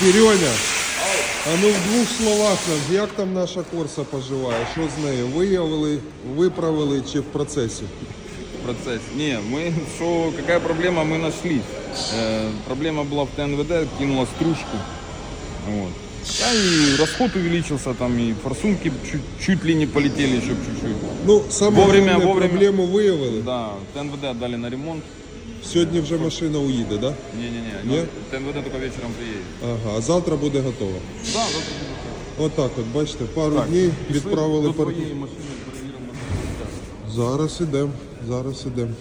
Сереня, а ну в двох словах нам, як там наша Корса поживає? Що з нею? Виявили, виправили чи в процесі? процесс. Не, мы, что, какая проблема, мы нашли. Э, проблема была в ТНВД, кинула стружку. Вот. Да, и расход увеличился, там и форсунки чуть, чуть ли не полетели еще чуть-чуть. Ну, саме Вовремя, вовремя. проблему виявили. Да, ТНВД отдали на ремонт. Сьогодні вже машина уїде, так? Да? Не-не-не, Нет? ну, ТНВД только вечером приедет. Ага, а завтра буде готова. Да, завтра будет. Отак от, бачите, пару Так, днів відправили пар... машини. Зараз ідемо, зараз ідемо.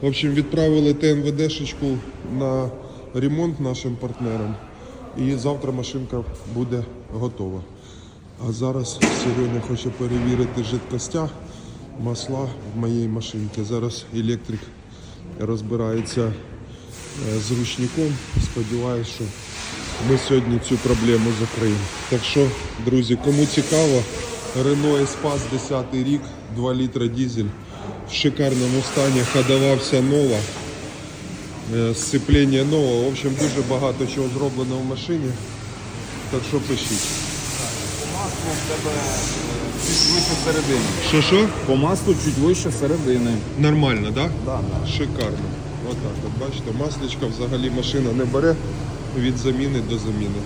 В общем, відправили ТНВДшечку на ремонт нашим партнерам. І завтра машинка буде готова. А зараз Сереня хоче перевірити жидкостя, масла в моїй машинці. Зараз електрик розбирається е, з ручником. Сподіваюсь, що ми сьогодні цю проблему закриємо. Так що, друзі, кому цікаво, Renault Espace 10 рік, 2 літра дизель в шикарному стані, ходова вся нова, е, сцеплення нове. В общем, дуже багато чого зроблено в машині. Так що пишіть. Маслу в тебе чуть вище середини. Що що? По маслу чуть вище середини. Нормально, так? Да, да. Шикарно. Отак, от бачите, масличка взагалі машина не бере від заміни до заміни.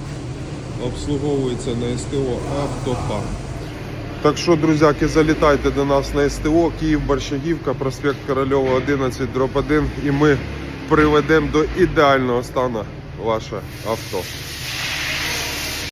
Обслуговується на СТО Автопарк. Так що, друзяки, залітайте до нас на СТО, Київ Борщагівка, проспект Корольова 11, дроб 1 і ми приведемо до ідеального стану ваше авто.